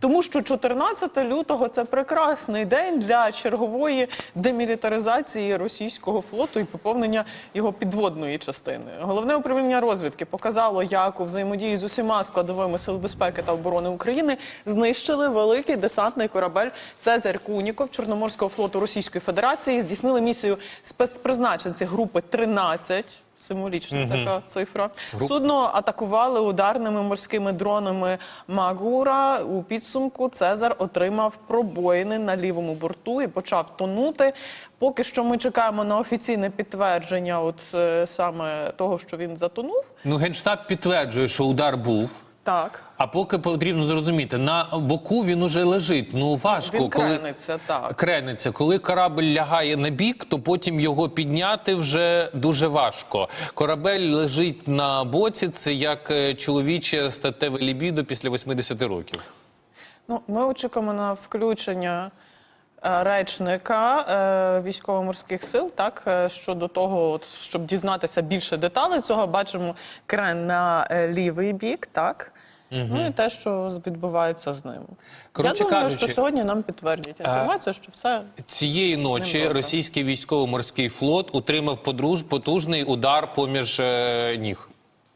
Тому що 14 лютого це прекрасний день для чергової демілітаризації російського флоту і поповнення його підводної частини. Головне управління розвідки показало, як у взаємодії з усіма складовими сил безпеки та оборони України знищили великий десантний корабель Цезарь Куніков Чорноморського флоту Російської Федерації. Здійснили місію спецпризначенці групи 13. Символічна така цифра. Судно атакували ударними морськими дронами Магура. У підсумку Цезар отримав пробоїни на лівому борту і почав тонути. Поки що ми чекаємо на офіційне підтвердження, от е, саме того, що він затонув. Ну, генштаб підтверджує, що удар був. Так. А поки потрібно зрозуміти, на боку він уже лежить. Ну важко, Він коли крениться, так. крениться. Коли корабль лягає на бік, то потім його підняти вже дуже важко. Корабель лежить на боці. Це як е, чоловіче статеве лібідо після 80 років. Ну, ми очікуємо на включення речника е, військово-морських сил, так е, щодо того, от, щоб дізнатися більше деталей цього, бачимо крен на е, лівий бік, так. Ну і те, що відбувається з ним. Коротше Я думаю, кажучи, що сьогодні нам підтвердять інформацію, що все Цієї ночі російський військово-морський флот утримав потужний удар поміж е, ніг.